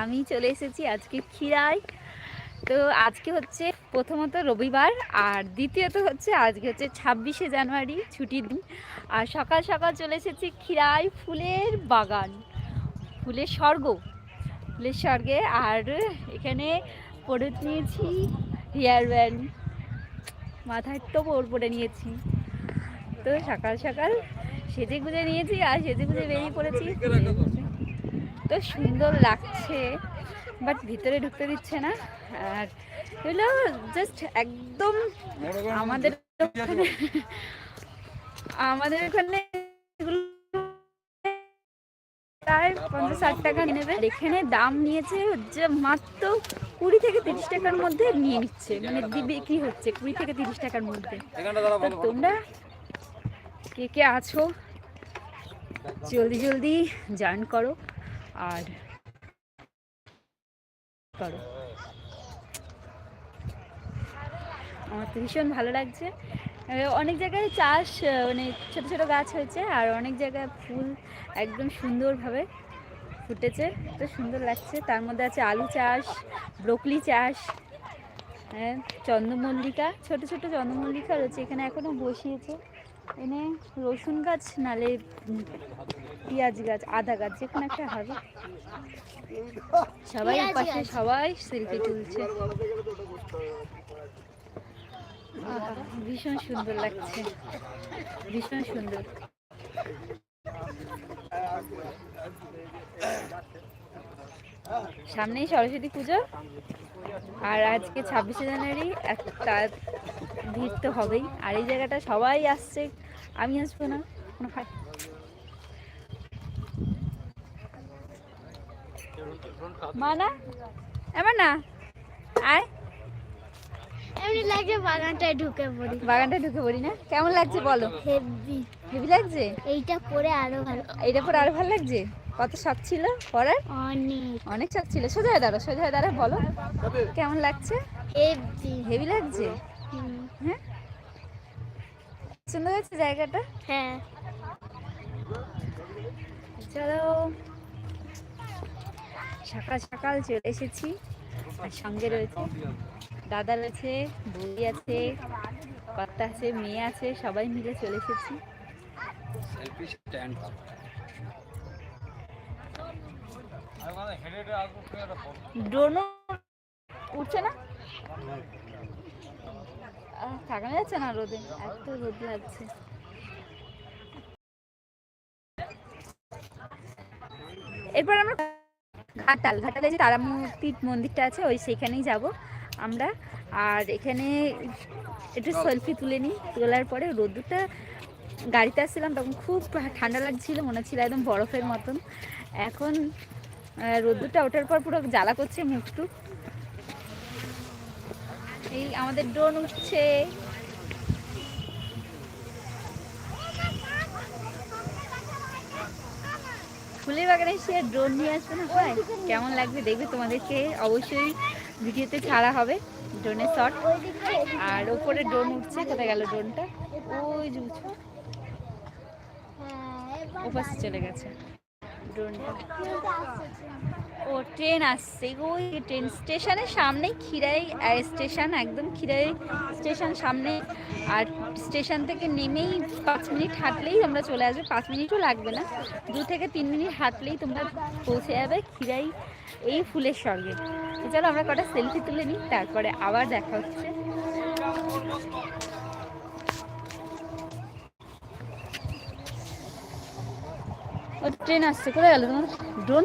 আমি চলে এসেছি আজকে খিরায় তো আজকে হচ্ছে প্রথমত রবিবার আর দ্বিতীয়ত হচ্ছে আজকে হচ্ছে ছাব্বিশে জানুয়ারি ছুটির দিন। আর সকাল সকাল চলে এসেছি খিরাই ফুলের বাগান, ফুলের স্বর্গ, ফুলের স্বর্গে। আর এখানে পরে নিয়েছি হেয়ার ব্যান্ড, মাথায় টোপর পরে নিয়েছি। তো সকাল সকাল সেজে গুজে নিয়েছি আর সেজে গুজে বেরিয়ে পড়েছি। তো সুন্দর লাগছে বাট ভিতরে ঢুকতে দিচ্ছে না। আর এগুলো জাস্ট একদম আমাদের ওখানে আমাদের ওখানে প্রায় পঞ্চাশ ষাট টাকা নেবে। এখানে দাম নিয়েছে মাত্র কুড়ি থেকে তিরিশ টাকার মধ্যে নিয়ে নিচ্ছে মানে বিক্রি হচ্ছে কুড়ি থেকে তিরিশ টাকার মধ্যে। তোমরা কে কে আছো? জলদি জলদি জয়েন করো। আর করো। আমার তো ভীষণ ভালো লাগছে। অনেক জায়গায় চাষ মানে ছোট ছোট গাছ হয়েছে আর অনেক জায়গায় ফুল একদম সুন্দরভাবে ফুটেছে। তো সুন্দর লাগছে। তার মধ্যে আছে আলু চাষ, ব্রোকলি চাষ হ্যাঁ চন্দ্রমল্লিকা, ছোট ছোট চন্দ্রমল্লিকা রয়েছে। এখানে এখনও বসিয়েছে। এনে রসুন গাছ নালে পেঁয়াজ গাছ আদা গাছ যে কোনো একটা হবে। সবাই পাশে সবাই সেলফি তুলছে। ভীষণ সুন্দর লাগছে। ভীষণ সুন্দর। সামনেই সরস্বতী পুজো। আর আজকে ছাব্বিশে জানুয়ারি একটা ভিড় তো হবেই। আর এই জায়গাটা সবাই আসছে। আমি আসব না কোনো ফাই- মা না। আয়। এমনি লাগে বাগানটায় ঢুকে পড়ি। বাগানটা ঢুকে পড়ি না? কেমন লাগছে বলো? হেভি। হেভি লাগছে? এইটা পরে আরও ভালো। এইটা পরে আরও ভালো লাগছে? কত শখ ছিল পরার? অনেক। অনেক শখ ছিল। সোজা হয়ে দাঁড়ো সোজা হয়ে দাঁড়ো বলো। কেমন লাগছে? হেভি। হেভি লাগছে? হ্যাঁ? সুন্দর লাগছে জায়গাটা? হ্যাঁ। চলো। সকাল সকাল চলে এসেছি। আর সঙ্গে রয়েছে দাদা রয়েছে বৌদি আছে কর্তা আছে মেয়ে আছে সবাই মিলে চলে এসেছি। ড্রোনও উঠছে না? থাকানো যাচ্ছে না রোদে? এত রোদ লাগছে। এরপর আমরা ঘাটাল, ঘাটালে যে তারামূর্তি মন্দিরটা আছে, ওই সেখানেই যাব আমরা। আর এখানে একটু সেলফি তুলে নিই, তোলার পরে রোদ্দুরটা গাড়িতে আসছিলাম, তখন খুব ঠান্ডা লাগছিল, মনে হচ্ছিল একদম বরফের মতন। এখন রোদ্দুরটা ওঠার পর পুরো জ্বালা করছে মুখটু এই আমাদের ড্রোন উঠছে। ফুলের বাগানে এসে ড্রোন নিয়ে আসবে না? হয়, কেমন লাগবে দেখবে তোমাদেরকে অবশ্যই ভিডিওতে ছাড়া হবে ড্রোনের শট আর ওপরে ড্রোন উঠছে, কোথায় গেল ড্রোনটা ওই যে ওপাশে চলে গেছে। ও, ট্রেন আসছে। ওই ট্রেন স্টেশনের সামনেই খিরাই স্টেশন, একদম খিরাই স্টেশন সামনে। আর স্টেশন থেকে নেমেই পাঁচ মিনিট হাঁটলেই আমরা চলে আসবে। পাঁচ মিনিটও লাগবে না। দু থেকে তিন মিনিট হাঁটলেই তোমরা পৌঁছে যাবে খিরাই এই ফুলের তো চলো, আমরা কটা সেলফি তুলে নিই, তারপরে আবার দেখা হচ্ছে। ট্রেন আসছে। কোথায় গেল তোমার? ড্রোন